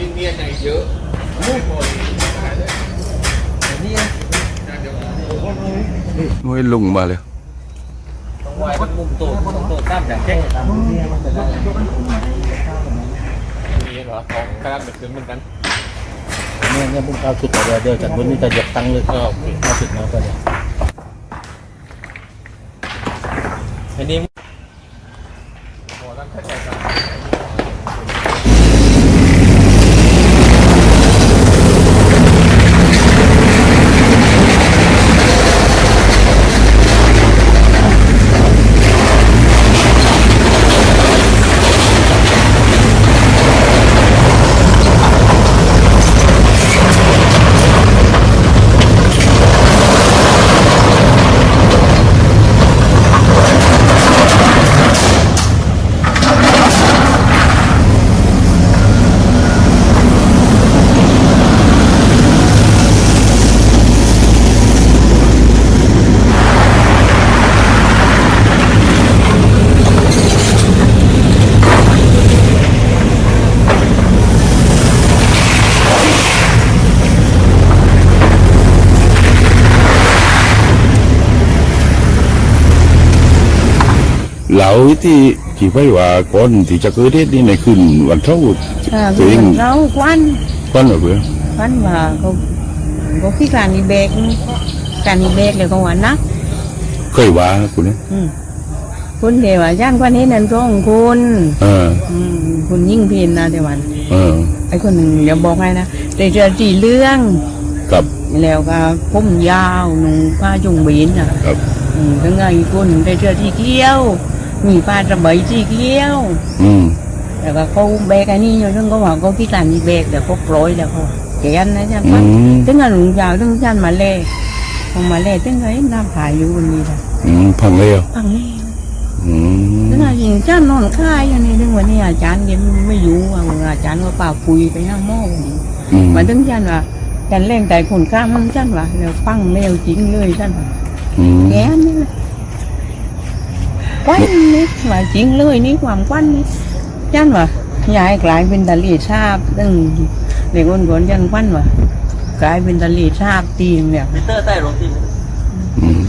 ลิงเนี่ยใจเยอะไม่พอได้เลยนี่โอ้ยลุงมาเลยต้องไว้เป็นมุมโตมุมโตตามอย่างเช่นนี่เหรอของกระดาษแบบเหมือนกันเนี่ยเนี่ยมุมเอาสุดเดี๋ยวเดี๋ยวจากบนนี้จะหยกตังเลยก็โอเคเอาสุดแล้วก็เดี๋ยวอันนี้ เหลาที่ที่ไปว่าก่อนที่จะเกิดเหตุนี่ในคืนวันเท่าอ่าตัวเองเราควันก่อนเหรอเพื่อนควันว่าเขาเขาขี้การอีเบกการอีเบกเลยก็ว่านักเคยว่าคุณเนี่ยอืมคุณเดียวย่านควันนี้นั่นร้องคุณเอออืมคุณยิ่งพินนะเดี๋ยววันเออไอ้คนหนึ่งเดี๋ยวบอกให้นะแต่เจอจีเรื่องกับแล้วก็ผมยาวหนุ่งผ้าจุงบีนอะกับอืมทั้งไงคนได้เจอที่เกี้ยว มีผ้าระบายที่เกี้ยวอืมแล้วก็เขาแบกอันนี้อยู่ซึ่งก็ว่าเขาขี้การอีเบกเดี๋ยวเขาปล่อยแล้วเขาแกนนะจันอืว่ามถึงงานหลวงยาวถึงจันมาเล่พอมาเล่ถึงไงน้ำผายอยู่บนนี้ละอืมพังแล้วฟังนี่อืมถึงอาจารย์จันนอนค่ายอย่างนี้ถึงวันนี้อาจารย์ยังไม่อยู่ว่าอาจารย์ว่าป่าคุยไปห้างหม้อวันนี้อืมมันถึงจันว่าจันเล่งแต่คนข้ามมันจันว่าแล้วฟังเร็วจริงเลยจันว่าอืมแกนี่แหละ ควันนี่ว่าจริงเลยนี่ความควันนี่จันว่ายายกลายเป็นตะลีชาบตึงเด็กคนก่อนจันควันว่ากลายเป็นตะลีชาบตีมเนี่ยมิเตอร์ใต้ลงที่อืม